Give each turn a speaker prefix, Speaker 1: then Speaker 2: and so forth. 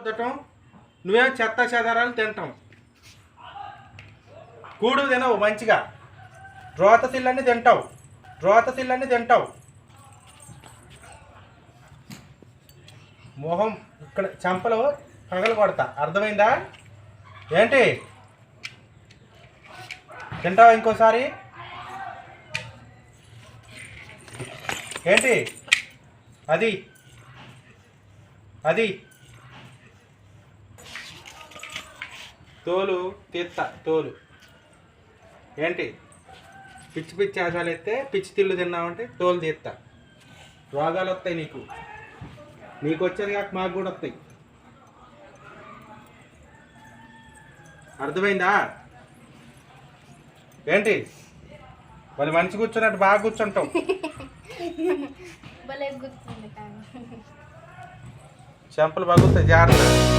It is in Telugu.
Speaker 1: వద్దటం నువ్వే చెత్త చెదారాలు తింటాం. కూడు తినవు మంచిగా. రోత తిల్లన్నీ తింటావు. రోత తిల్లన్నీ తింటావు. మొహం ఇక్కడ చెంపలు పగలు కొడతా. అర్థమైందా? ఏంటి? తింటావా ఇంకోసారి? ఏంటి? అది. అది. తోలు తీత్త తోలు. ఏంటి? పిచ్చి పిచ్చి ఆశాలు ఎత్తే పిచ్చి తిల్లు తిన్నావంటే తోలు తీత్తా. రోగాలు వస్తాయి నీకు. నీకు వచ్చేది కాక మాకు కూడా వస్తాయి. అర్థమైందా? ఏంటి? మరి మనిషి కూర్చున్నట్టు బాగా
Speaker 2: కానీ
Speaker 1: చెంపలు పగులుతాయి జాగ్రత్త.